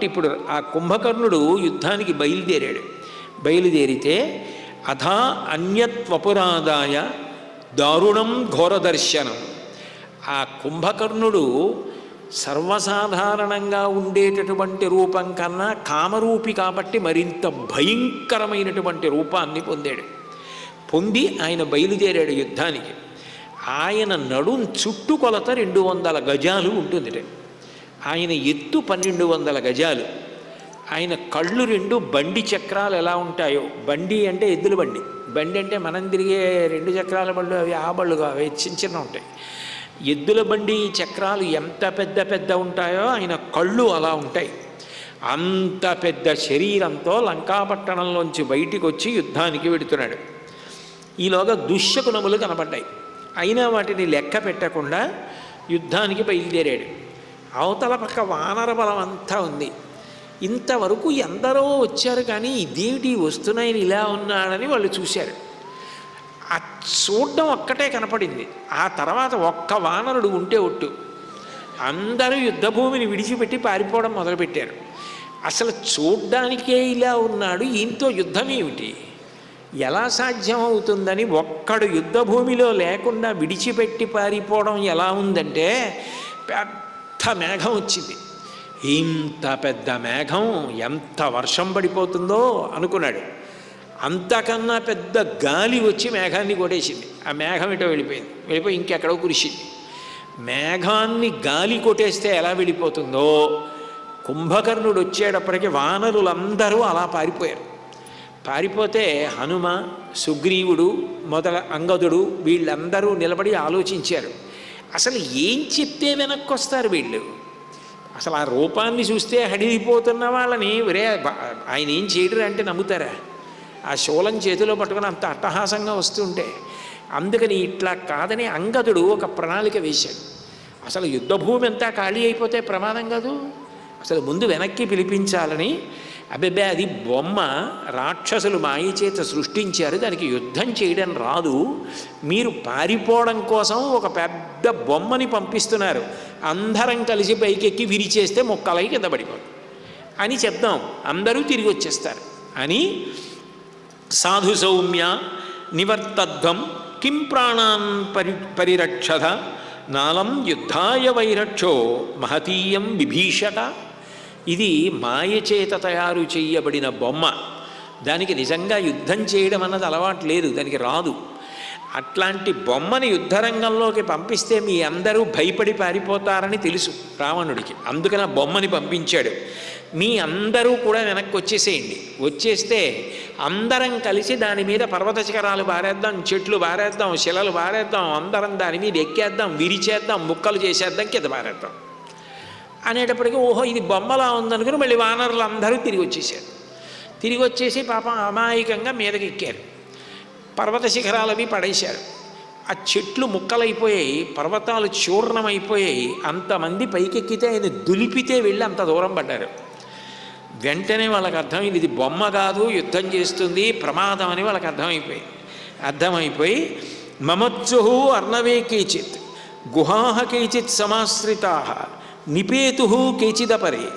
కాబట్టి ఇప్పుడు ఆ కుంభకర్ణుడు యుద్ధానికి బయలుదేరాడు. బయలుదేరితే అథా అన్యత్వపురాదాయ దారుణం ఘోరదర్శనం ఆ కుంభకర్ణుడు సర్వసాధారణంగా ఉండేటటువంటి రూపం కన్నా కామరూపి కాబట్టి మరింత భయంకరమైనటువంటి రూపాన్ని పొందాడు. పొంది ఆయన బయలుదేరాడు యుద్ధానికి. ఆయన నడుం చుట్టుకొలత రెండు వందల గజాలు ఉంటుందిట. ఆయన ఎత్తు పన్నెండు వందల గజాలు. ఆయన కళ్ళు రెండు బండి చక్రాలు ఎలా ఉంటాయో బండి అంటే ఎద్దుల బండి. బండి అంటే మనం తిరిగే రెండు చక్రాల బళ్ళు అవి ఆ బళ్ళు అవి చిన్న చిన్న ఉంటాయి. ఎద్దుల బండి చక్రాలు ఎంత పెద్ద పెద్ద ఉంటాయో ఆయన కళ్ళు అలా ఉంటాయి. అంత పెద్ద శరీరంతో లంకాపట్టణంలోంచి బయటికి వచ్చి యుద్ధానికి వెడుతున్నాడు. ఈలోగా దుశ్శకునములు కనపడ్డాయి అయినా వాటిని లెక్క పెట్టకుండా యుద్ధానికి బయలుదేరాడు. అవతల పక్క వానర బలం అంతా ఉంది. ఇంతవరకు ఎందరో వచ్చారు కానీ ఇదేమిటి వస్తున్నాయని ఇలా ఉన్నాడని వాళ్ళు చూశారు. ఆ చూడడం ఒక్కటే కనపడింది. ఆ తర్వాత ఒక్క వానరుడు ఉంటే ఒట్టు. అందరూ యుద్ధభూమిని విడిచిపెట్టి పారిపోవడం మొదలుపెట్టారు. అసలు చూడ్డానికే ఇలా ఉన్నాడు. ఈయనతో యుద్ధం ఏమిటి ఎలా సాధ్యం అవుతుందని ఒక్కడు యుద్ధభూమిలో లేకుండా విడిచిపెట్టి పారిపోవడం ఎలా ఉందంటే పెద్ద మేఘం వచ్చింది? ఇంత పెద్ద మేఘం ఎంత వర్షం పడిపోతుందో అనుకున్నాడు. అంతకన్నా పెద్ద గాలి వచ్చి మేఘాన్ని కొట్టేసింది. ఆ మేఘం ఇటో వెళ్ళిపోయింది. వెళ్ళిపోయి ఇంకెక్కడో కురిసింది. మేఘాన్ని గాలి కొట్టేస్తే ఎలా వెళ్ళిపోతుందో? కుంభకర్ణుడు వచ్చేటప్పటికి వానరులందరూ అలా పారిపోయారు. పారిపోతే హనుమ సుగ్రీవుడు మొదల అంగదుడు వీళ్ళందరూ నిలబడి ఆలోచించారు. అసలు ఏం చెప్తే వెనక్కి వస్తారు వీళ్ళు? అసలు ఆ రూపాన్ని చూస్తే హడిగిపోతున్న వాళ్ళని వరే ఆయన ఏం చేయడరు అంటే నమ్ముతారా? ఆ శూలం చేతిలో పట్టుకుని అంత అట్టహాసంగా వస్తుంటే అందుకని ఇట్లా కాదని అంగదుడు ఒక ప్రణాళిక వేశాడు. అసలు యుద్ధభూమి అంతా ఖాళీ అయిపోతే ప్రమాదం కాదు? అసలు ముందు వెనక్కి పిలిపించాలని అబ్బెబ్బే అది బొమ్మ రాక్షసులు మాయ చేత సృష్టించారు దానికి యుద్ధం చేయడం రాదు. మీరు పారిపోవడం కోసం ఒక పెద్ద బొమ్మని పంపిస్తున్నారు. అందరం కలిసి పైకెక్కి విరిచేస్తే మొక్కలై కింద పడిపోదు అని చెప్దాం. అందరూ తిరిగి వచ్చేస్తారు. అని సాధు సౌమ్య నివర్తధ్వం కిం ప్రాణాన్ పరి పరిరక్షధ నాలం యుద్ధాయ వైరక్షో మహతీయం విభీషట ఇది మాయచేత తయారు చేయబడిన బొమ్మ. దానికి నిజంగా యుద్ధం చేయడం అన్నది అలవాటు లేదు దానికి రాదు. అట్లాంటి బొమ్మని యుద్ధరంగంలోకి పంపిస్తే మీ అందరూ భయపడి పారిపోతారని తెలుసు రావణుడికి. అందుకని ఆ బొమ్మని పంపించాడు. మీ అందరూ కూడా వెనక్కి వచ్చేసేయండి. వచ్చేస్తే అందరం కలిసి దాని మీద పర్వత శిఖరాలు బారేద్దాం చెట్లు బారేద్దాం శిలలు బారేద్దాం అందరం దాని మీద ఎక్కేద్దాం విరిచేద్దాం ముక్కలు చేసేద్దాం కింద బారేద్దాం. అనేటప్పటికీ ఓహో ఇది బొమ్మలా ఉందనుకుని మళ్ళీ వానరులు అందరూ తిరిగి వచ్చేసారు తిరిగి వచ్చేసి పాపం అమాయకంగా మీదకి ఎక్కారు పర్వత శిఖరాలవి పడేశారు. ఆ చెట్లు ముక్కలైపోయాయి పర్వతాలు చూర్ణమైపోయాయి అంతమంది పైకెక్కితే ఆయన దులిపితే వెళ్ళి అంత దూరం పడ్డారు. వెంటనే వాళ్ళకి అర్థమైంది ఇది బొమ్మ కాదు యుద్ధం చేస్తుంది ప్రమాదం అని వాళ్ళకి అర్థమైపోయింది. అర్థమైపోయి మమత్సుహు అర్ణవే కేచిత్ గుహాహ కేచిత్ సమాశ్రితా నిపేతు కేచిదపరే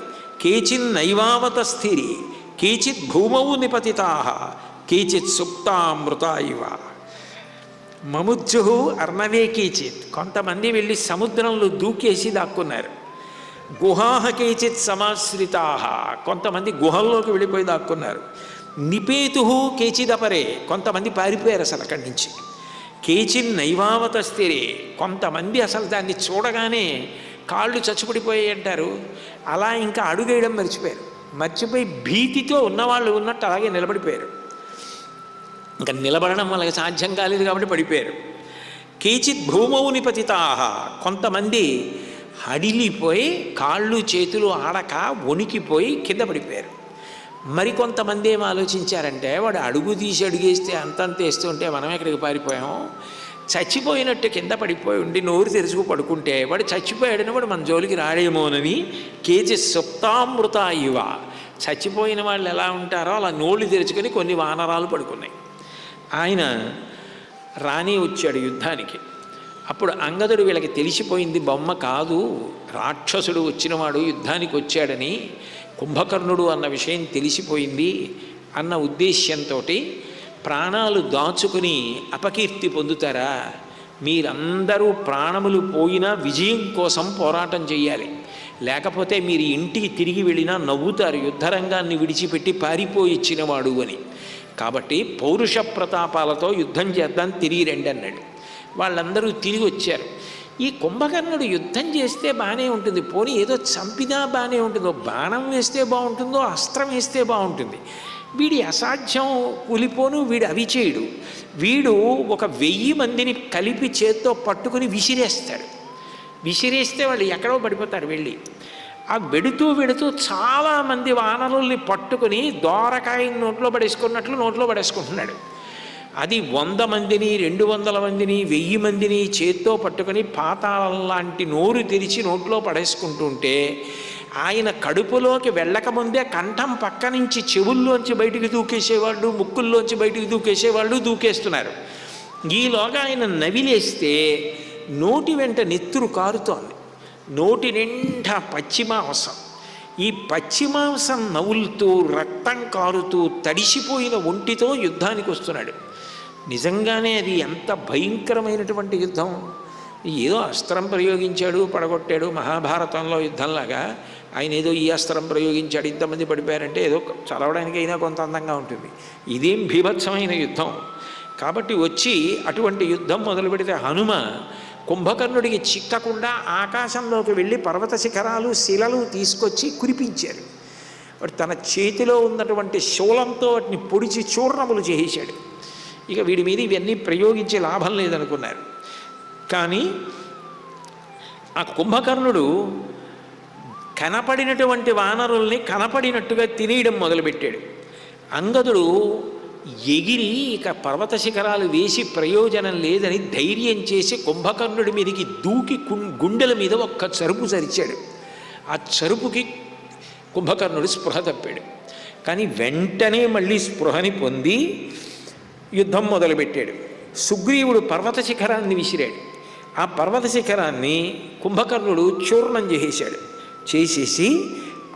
కేచిన్నైవావత స్థిరి కేచిత్ భూమౌ నిపతితా కేచిత్ సుప్తామృత ఇవ. మముజ్జు అర్ణవే కేచిత్. కొంతమంది వెళ్ళి సముద్రంలో దూకేసి దాక్కున్నారు. గుహాహ కేచిత్ సమాశ్రితా. కొంతమంది గుహల్లోకి వెళ్ళిపోయి దాక్కున్నారు. నిపేతు కేచిదపరే కొంతమంది పారిపోయారు అసలు అక్కడి నుంచి. కేచిన్ నైవావత స్థిరే కొంతమంది అసలు దాన్ని చూడగానే కాళ్ళు చచ్చిపడిపోయాయి అంటారు. అలా ఇంకా అడుగేయడం మర్చిపోయారు. మర్చిపోయి భీతితో ఉన్నవాళ్ళు ఉన్నట్టు అలాగే నిలబడిపోయారు. ఇంకా నిలబడడం వాళ్ళకి సాధ్యం కాలేదు కాబట్టి పడిపోయారు. కేచిత్ భూమౌ నిపతితాహ కొంతమంది హడిలిపోయి కాళ్ళు చేతులు ఆడక వణికిపోయి కింద పడిపోయారు. మరికొంతమంది ఏం ఆలోచించారంటే వాడు అడుగు తీసి అడుగేస్తే అంతంత వేస్తుంటే మనం ఎక్కడికి పారిపోయాము చచ్చిపోయినట్టు కింద పడిపోయి ఉండి నోరు తెరుచుకు పడుకుంటే వాడు చచ్చిపోయాడని వాడు మన జోలికి రాడేమోనని కేజీ సుప్తామృత ఇవ చచ్చిపోయిన వాళ్ళు ఎలా ఉంటారో అలా నోళ్ళు తెరుచుకొని కొన్ని వానరాలు పడుకున్నాయి. ఆయన రాణి వచ్చాడు యుద్ధానికి. అప్పుడు అంగదుడు వీళ్ళకి తెలిసిపోయింది బొమ్మ కాదు రాక్షసుడు వచ్చినవాడు యుద్ధానికి వచ్చాడని కుంభకర్ణుడు అన్న విషయం తెలిసిపోయింది అన్న ఉద్దేశ్యంతో ప్రాణాలు దాచుకుని అపకీర్తి పొందుతారా? మీరందరూ ప్రాణములు పోయినా విజయం కోసం పోరాటం చేయాలి లేకపోతే మీరు ఇంటికి తిరిగి వెళ్ళినా నవ్వుతారు యుద్ధరంగాన్ని విడిచిపెట్టి పారిపోయిచ్చినవాడు అని. కాబట్టి పౌరుష ప్రతాపాలతో యుద్ధం చేద్దాం తిరిగి రండి అన్నాడు. వాళ్ళందరూ తిరిగి వచ్చారు. ఈ కుంభకర్ణుడు యుద్ధం చేస్తే బాగానే ఉంటుంది. పోనీ ఏదో చంపినా బాగానే ఉంటుందో. బాణం వేస్తే బాగుంటుందో అస్త్రం వేస్తే బాగుంటుంది. వీడి అసాధ్యం కూలిపోను వీడు అవి చేయడు. వీడు ఒక వెయ్యి మందిని కలిపి చేత్తో పట్టుకుని విసిరేస్తాడు. విసిరేస్తే వాళ్ళు ఎక్కడో పడిపోతారు వెళ్ళి. ఆ వెడుతూ వెడుతూ చాలామంది వానరుల్ని పట్టుకుని దోరకాయ నోట్లో పడేసుకున్నట్లు నోట్లో పడేసుకుంటున్నాడు. అది వంద మందిని రెండు వందల మందిని వెయ్యి మందిని చేత్తో పట్టుకుని పాతాళం లాంటి నోరు తెరిచి నోట్లో పడేసుకుంటుంటే ఆయన కడుపులోకి వెళ్ళకముందే కంఠం పక్క నుంచి చెవుల్లోంచి బయటికి దూకేసేవాళ్ళు ముక్కుల్లోంచి బయటికి దూకేసేవాళ్ళు దూకేస్తున్నారు. ఈలోగా ఆయన నవిలేస్తే నోటి వెంట నెత్తురు కారుతోంది. నోటి నిండా పశ్చిమాంసం ఈ పశ్చిమాంసం నవ్వులుతూ రక్తం కారుతూ తడిసిపోయిన ఒంటితో యుద్ధానికి వస్తున్నాడు. నిజంగానే అది ఎంత భయంకరమైనటువంటి యుద్ధం. ఏదో అస్త్రం ప్రయోగించాడు పడగొట్టాడు మహాభారతంలో యుద్ధంలాగా. ఆయన ఏదో ఈ అస్త్రం ప్రయోగించాడు ఇంతమంది పడిపోయారంటే ఏదో చదవడానికి అయినా కొంత అందంగా ఉంటుంది. ఇదేం భీభత్సమైన యుద్ధం. కాబట్టి వచ్చి అటువంటి యుద్ధం మొదలు పెడితే హనుమ కుంభకర్ణుడికి చిక్కకుండా ఆకాశంలోకి వెళ్ళి పర్వత శిఖరాలు శిలలు తీసుకొచ్చి కురిపించారు వాడు తన చేతిలో ఉన్నటువంటి శూలంతో వాటిని పొడిచి చూర్ణములు చేసేశాడు. ఇక వీడి మీద ఇవన్నీ ప్రయోగించే లాభం లేదనుకున్నారు. కానీ ఆ కుంభకర్ణుడు కనపడినటువంటి వానరుల్ని కనపడినట్టుగా తినేయడం మొదలుపెట్టాడు. అంగదుడు ఎగిరి ఇక పర్వత శిఖరాలు వేసి ప్రయోజనం లేదని ధైర్యం చేసి కుంభకర్ణుడి మీదకి దూకి కుం- గుండెల మీద ఒక్క చరుపు సరిచాడు ఆ చరుపుకి కుంభకర్ణుడు స్పృహ తప్పాడు. కానీ వెంటనే మళ్ళీ స్పృహని పొంది యుద్ధం మొదలుపెట్టాడు. సుగ్రీవుడు పర్వత శిఖరాన్ని విసిరాడు. ఆ పర్వత శిఖరాన్ని కుంభకర్ణుడు చూర్ణం చేసేశాడు. చేసేసి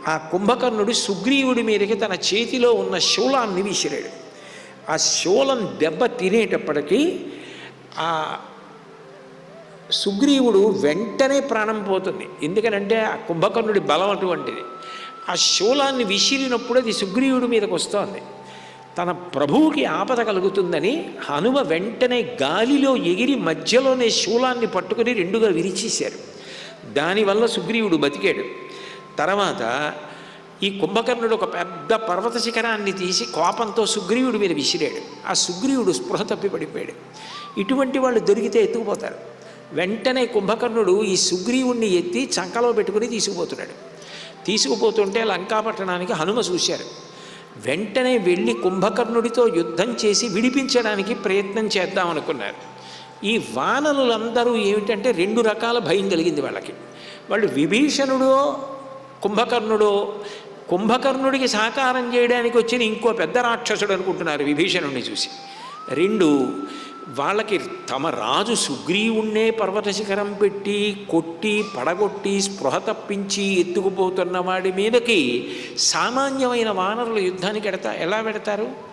ఆ కుంభకర్ణుడు సుగ్రీవుడి మీదకి తన చేతిలో ఉన్న శూలాన్ని విసిరాడు. ఆ శూలం దెబ్బ తినేటప్పటికీ ఆ సుగ్రీవుడు వెంటనే ప్రాణం పోతుంది. ఎందుకనంటే ఆ కుంభకర్ణుడి బలం అటువంటిది. ఆ శూలాన్ని విసిరినప్పుడు అది సుగ్రీవుడి మీదకి వస్తోంది. తన ప్రభువుకి ఆపద కలుగుతుందని హనుమ వెంటనే గాలిలో ఎగిరి మధ్యలోనే శూలాన్ని పట్టుకుని రెండుగా విరిచేశారు. దానివల్ల సుగ్రీవుడు బతికాడు. తర్వాత ఈ కుంభకర్ణుడు ఒక పెద్ద పర్వత శిఖరాన్ని తీసి కోపంతో సుగ్రీవుడి మీద విసిరాడు. ఆ సుగ్రీవుడు స్పృహ తప్పి పడిపోయాడు. ఇటువంటి వాళ్ళు దొరికితే ఎత్తుకుపోతారు. వెంటనే కుంభకర్ణుడు ఈ సుగ్రీవుణ్ణి ఎత్తి చంకలో పెట్టుకుని తీసుకుపోతున్నాడు. తీసుకుపోతుంటే లంకాపట్టణానికి హనుమ చూశారు. వెంటనే వెళ్ళి కుంభకర్ణుడితో యుద్ధం చేసి విడిపించడానికి ప్రయత్నం చేద్దామనుకున్నారు ఈ వానరులందరూ ఏమిటంటే రెండు రకాల భయం కలిగింది వాళ్ళకి. వాళ్ళు విభీషణుడో కుంభకర్ణుడో కుంభకర్ణుడికి సహకారం చేయడానికి వచ్చిన ఇంకో పెద్ద రాక్షసుడు అనుకుంటున్నారు విభీషణుడిని చూసి. రెండు వాళ్ళకి తమ రాజు సుగ్రీవుణ్ణే పర్వత శిఖరం పెట్టి కొట్టి పడగొట్టి స్పృహ తప్పించి ఎత్తుకుపోతున్న వాడి మీదకి సామాన్యమైన వానరుల యుద్ధానికి ఎడతా ఎలా పెడతారు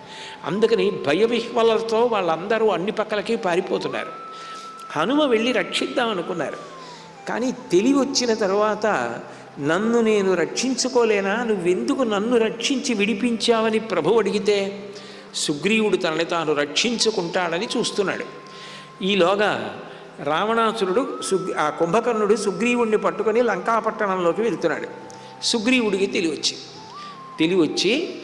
అందుకని భయవిహ్వలతో వాళ్ళందరూ అన్ని పక్కలకి పారిపోతున్నారు. హనుమ వెళ్ళి రక్షిద్దాం అనుకున్నారు. కానీ తెలివి వచ్చిన తర్వాత నన్ను నేను రక్షించుకోలేనా? నువ్వెందుకు నన్ను రక్షించి విడిపించావని ప్రభు అడిగితే సుగ్రీవుడు తనని తాను రక్షించుకుంటాడని చూస్తున్నాడు. ఈలోగా రావణాసురుడు సుగ్ ఆ కుంభకర్ణుడు సుగ్రీవుడిని పట్టుకొని లంకాపట్టణంలోకి వెళ్తున్నాడు. సుగ్రీవుడికి తెలివచ్చి తెలివచ్చి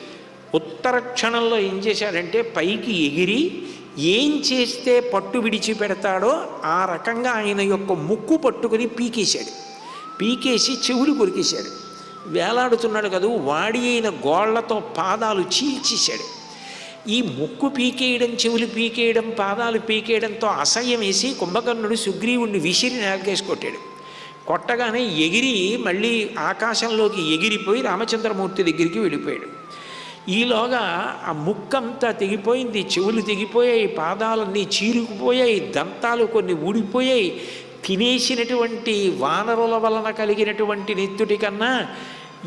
ఉత్తర క్షణంలో ఏం చేశాడంటే పైకి ఎగిరి ఏం చేస్తే పట్టు విడిచిపెడతాడో ఆ రకంగా ఆయన యొక్క ముక్కు పట్టుకుని పీకేశాడు. పీకేసి చెవులు కొరికేశాడు. వేలాడుతున్నాడు కదూ వాడి అయిన గోళ్ళతో పాదాలు చీల్చేశాడు. ఈ ముక్కు పీకేయడం చెవులు పీకేయడం పాదాలు పీకేయడంతో అసహ్యం వేసి కుంభకర్ణుడు సుగ్రీవుణ్ణి విసిరి నేలకేసి కొట్టాడు. కొట్టగానే ఎగిరి మళ్ళీ ఆకాశంలోకి ఎగిరిపోయి రామచంద్రమూర్తి దగ్గరికి వెళ్ళిపోయాడు. ఈలోగా ఆ ముక్కంతా తెగిపోయింది చెవులు తెగిపోయాయి పాదాలన్నీ చీరుకుపోయాయి దంతాలు కొన్ని ఊడిపోయాయి. తినేసినటువంటి వానరుల వలన కలిగినటువంటి నెత్తుటి కన్నా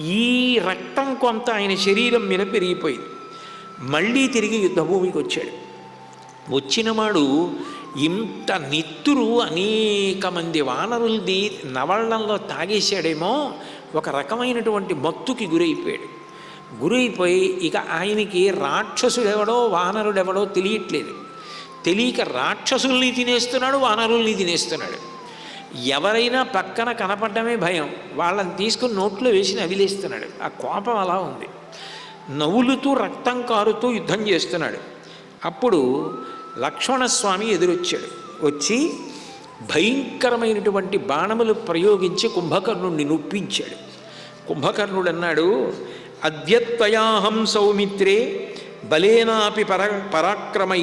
ఈ రక్తం కొంత ఆయన శరీరం మీద పెరిగిపోయింది. మళ్ళీ తిరిగి యుద్ధభూమికి వచ్చాడు. వచ్చినవాడు ఇంత నిత్తురు అనేక మంది వానరులది నవళ్ళంలో తాగేశాడేమో ఒక రకమైనటువంటి మత్తుకి గురైపోయాడు. గురైపోయి ఇక ఆయనకి రాక్షసుడెవడో వానరుడెవడో తెలియట్లేదు. తెలియక రాక్షసుల్ని తినేస్తున్నాడు వానరుల్ని తినేస్తున్నాడు. ఎవరైనా పక్కన కనపడమే భయం. వాళ్ళని తీసుకుని నోట్లో వేసి నవిలేస్తున్నాడు. ఆ కోపం అలా ఉంది. నవ్వులుతూ రక్తం కారుతూ యుద్ధం చేస్తున్నాడు. అప్పుడు లక్ష్మణస్వామి ఎదురొచ్చాడు. వచ్చి భయంకరమైనటువంటి బాణములు ప్రయోగించి కుంభకర్ణుడిని నొప్పించాడు. కుంభకర్ణుడు అన్నాడు అద్యత్వయాహం సౌమిత్రే బలేనాపి పర పరాక్రమై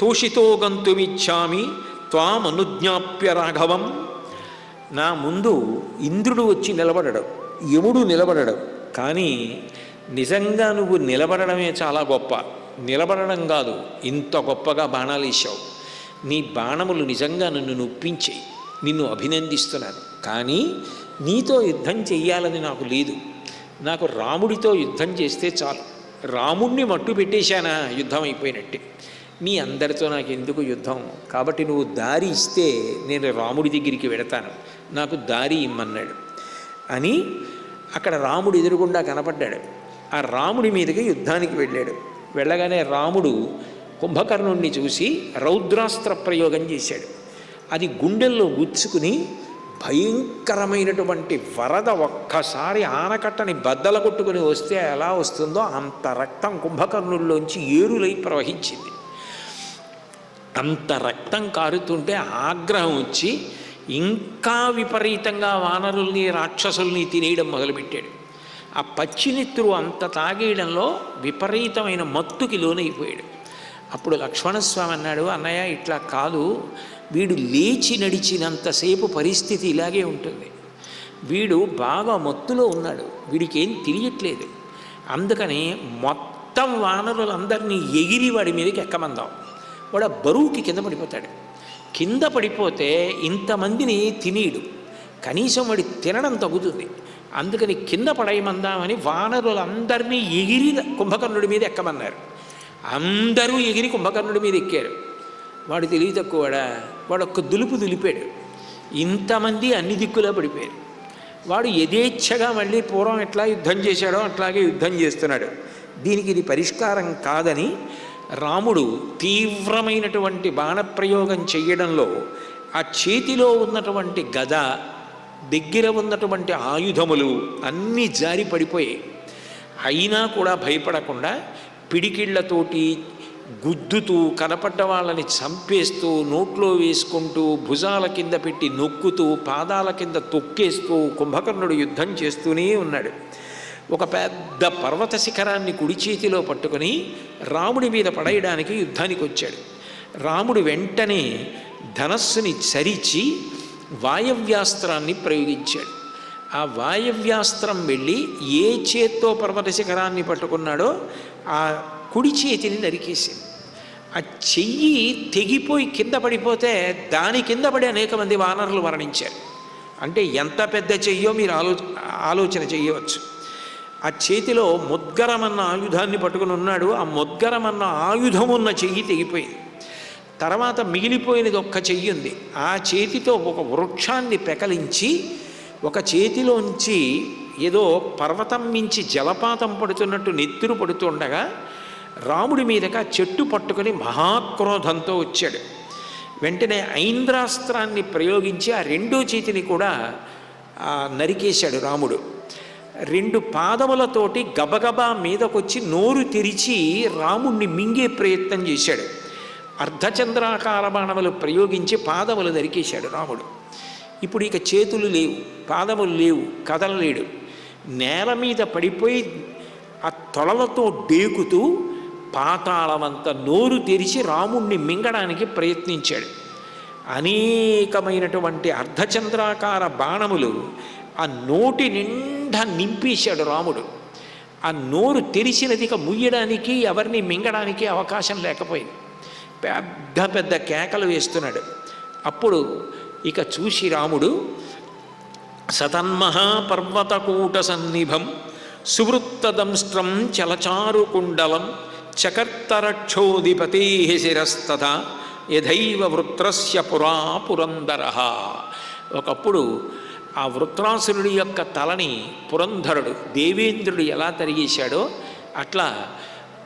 తోషితో గంతుమిచ్చామి త్వామనుజ్ఞాప్య రాఘవం. నా ముందు ఇంద్రుడు వచ్చి నిలబడడం యముడు నిలబడడం కానీ నిజంగా నువ్వు నిలబడడమే చాలా గొప్ప. నిలబడడం కాదు ఇంత గొప్పగా బాణాలు వేసావు నీ బాణములు నిజంగా నన్ను నొప్పించాయి నిన్ను అభినందిస్తున్నాను కానీ నీతో యుద్ధం చెయ్యాలని నాకు లేదు. నాకు రాముడితో యుద్ధం చేస్తే చాలు. రాముణ్ణి మట్టు పెట్టేశానా? యుద్ధం అయిపోయినట్టే. మీ అందరితో నాకు ఎందుకు యుద్ధం? కాబట్టి నువ్వు దారి ఇస్తే నేను రాముడి దగ్గరికి వెడతాను. నాకు దారి ఇమ్మన్నాడు. అని అక్కడ రాముడు ఎదురుగుండా కనపడ్డాడు. ఆ రాముడి మీదకి యుద్ధానికి వెళ్ళాడు. వెళ్ళగానే రాముడు కుంభకర్ణుణ్ణి చూసి రౌద్రాస్త్ర ప్రయోగం చేశాడు. అది గుండెల్లో గుచ్చుకుని భయంకరమైనటువంటి వరద ఒక్కసారి ఆనకట్టని బద్దల కొట్టుకుని వస్తే ఎలా వస్తుందో అంత రక్తం కుంభకర్ణుల్లోంచి ఏరులై ప్రవహించింది. అంత రక్తం కారుతుంటే ఆగ్రహం వచ్చి ఇంకా విపరీతంగా వానరుల్ని రాక్షసుల్ని తినేయడం మొదలుపెట్టాడు. ఆ పచ్చినిత్తురు అంత తాగేయడంలో విపరీతమైన మత్తుకి లోనైపోయాడు. అప్పుడు లక్ష్మణస్వామి అన్నాడు అన్నయ్య ఇట్లా కాదు. వీడు లేచి నడిచినంతసేపు పరిస్థితి ఇలాగే ఉంటుంది. వీడు బాగా మత్తులో ఉన్నాడు. వీడికి ఏం తెలియట్లేదు. అందుకని మొత్తం వానరులందరినీ ఎగిరి వాడి మీదకి ఎక్కమందాం. వాడు బరువుకి కింద పడిపోతాడు. కింద పడిపోతే ఇంతమందిని తినేయడు కనీసం వాడి తినడం తగ్గుతుంది. అందుకని కింద పడేయమందామని వానరులందరినీ ఎగిరి కుంభకర్ణుడి మీద ఎక్కమన్నారు. అందరూ ఎగిరి కుంభకర్ణుడి మీద ఎక్కారు. వాడు తెలివి తక్కువడా వాడు ఒక్క దులుపు దులిపాడు. ఇంతమంది అన్ని దిక్కులా పడిపోయారు. వాడు యథేచ్ఛగా మళ్ళీ పూర్వం ఎట్లా యుద్ధం చేశాడో అట్లాగే యుద్ధం చేస్తున్నాడు. దీనికి ఇది పరిష్కారం కాదని రాముడు తీవ్రమైనటువంటి బాణప్రయోగం చేయడంలో ఆ చేతిలో ఉన్నటువంటి గద దగ్గర ఉన్నటువంటి ఆయుధములు అన్నీ జారి పడిపోయాయి అయినా కూడా భయపడకుండా పిడికిళ్ళతోటి గుద్దుతూ కనపడ్డ వాళ్ళని చంపేస్తూ నోట్లో వేసుకుంటూ భుజాల కింద పెట్టి నొక్కుతూ పాదాల కింద తొక్కేస్తూ కుంభకర్ణుడు యుద్ధం చేస్తూనే ఉన్నాడు. ఒక పెద్ద పర్వత శిఖరాన్ని కుడి చేతిలో పట్టుకొని రాముడి మీద పడేయడానికి యుద్ధానికి వచ్చాడు. రాముడు వెంటనే ధనస్సుని చరిచి వాయవ్యాస్త్రాన్ని ప్రయోగించాడు. ఆ వాయవ్యాస్త్రం వెళ్ళి ఏ చేత్తో పర్వత శిఖరాన్ని పట్టుకున్నాడో ఆ కుడి చేతిని నరికేసింది. ఆ చెయ్యి తెగిపోయి కింద పడిపోతే దాని కింద పడి అనేక మంది వానరులు మరణించారు. అంటే ఎంత పెద్ద చెయ్యో మీరు ఆలో ఆలోచన చెయ్యవచ్చు ఆ చేతిలో ముద్గరమన్న ఆయుధాన్ని పట్టుకుని ఉన్నాడు. ఆ ముద్గరమన్న ఆయుధం ఉన్న చెయ్యి తెగిపోయింది. తర్వాత మిగిలిపోయినది ఒక్క చెయ్యి ఉంది. ఆ చేతితో ఒక వృక్షాన్ని పెకలించి ఒక చేతిలోంచి ఏదో పర్వతం మించి జలపాతం పడుతున్నట్టు నెత్తురు పడుతుండగా రాముడి మీదగా చెట్టు పట్టుకొని మహాక్రోధంతో వచ్చాడు. వెంటనే ఐంద్రాస్త్రాన్ని ప్రయోగించి ఆ రెండో చేతిని కూడా నరికేశాడు రాముడు. రెండు పాదములతోటి గబగబా మీదకొచ్చి నోరు తెరిచి రాముణ్ణి మింగే ప్రయత్నం చేశాడు. అర్ధచంద్రాకార బాణములు ప్రయోగించి పాదములు నరికేశాడు రాముడు. ఇప్పుడు ఇక చేతులు లేవు పాదములు లేవు కదలలేడు. నేల మీద పడిపోయి ఆ తొలలతో డేకుతూ పాతాళమంత నోరు తెరిచి రాముణ్ణి మింగడానికి ప్రయత్నించాడు. అనేకమైనటువంటి అర్ధచంద్రాకార బాణములు ఆ నోటి నిండా నింపేశాడు రాముడు. ఆ నోరు తెరిచినది ఇక ముయ్యడానికి ఎవరిని మింగడానికి అవకాశం లేకపోయింది. పెద్ద పెద్ద కేకలు వేస్తున్నాడు. అప్పుడు ఇక చూసి రాముడు సతన్మహాపర్వతకూట సన్నిభం సువృత్తదంస్ట్రం చలచారుకుండలం చకర్తరక్షోధిపతి శిరస్తథ యథైవ వృత్రస్య పురా పురంధర. ఒకప్పుడు ఆ వృత్రాసురుడి యొక్క తలని పురంధరుడు దేవేంద్రుడు ఎలా తరిగేశాడో అట్లా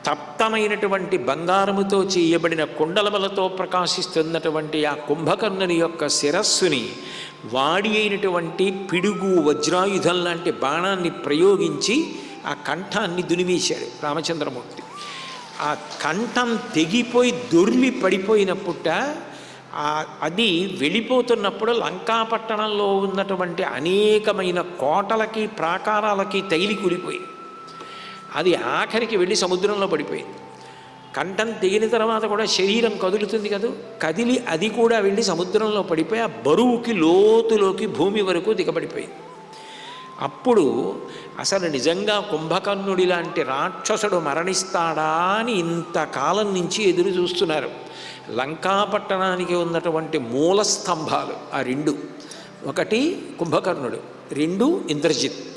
తప్తమైనటువంటి బంగారముతో చేయబడిన కుండలములతో ప్రకాశిస్తున్నటువంటి ఆ కుంభకర్ణుని యొక్క శిరస్సుని వాడి అయినటువంటి పిడుగు వజ్రాయుధం లాంటి బాణాన్ని ప్రయోగించి ఆ కంఠాన్ని దునివేశాడు రామచంద్రమూర్తి. ఆ కంఠం తెగిపోయి దొర్లి పడిపోయినప్పుట అది వెళ్ళిపోతున్నప్పుడు లంకాపట్టణంలో ఉన్నటువంటి అనేకమైన కోటలకి ప్రాకారాలకి తగిలి కూలిపోయి అది ఆఖరికి వెళ్ళి సముద్రంలో పడిపోయింది. కంఠం తెగిన తర్వాత కూడా శరీరం కదులుతుంది కదా? కదిలి అది కూడా వెళ్ళి సముద్రంలో పడిపోయి ఆ బరువుకి లోతులోకి భూమి వరకు దిగబడిపోయింది. అప్పుడు అసలు నిజంగా కుంభకర్ణుడి లాంటి రాక్షసుడు మరణిస్తాడా అని ఇంతకాలం నుంచి ఎదురు చూస్తున్నారు. లంకాపట్టణానికి ఉన్నటువంటి మూల స్తంభాలు ఆ రెండు. ఒకటి కుంభకర్ణుడు రెండు ఇంద్రజిత్.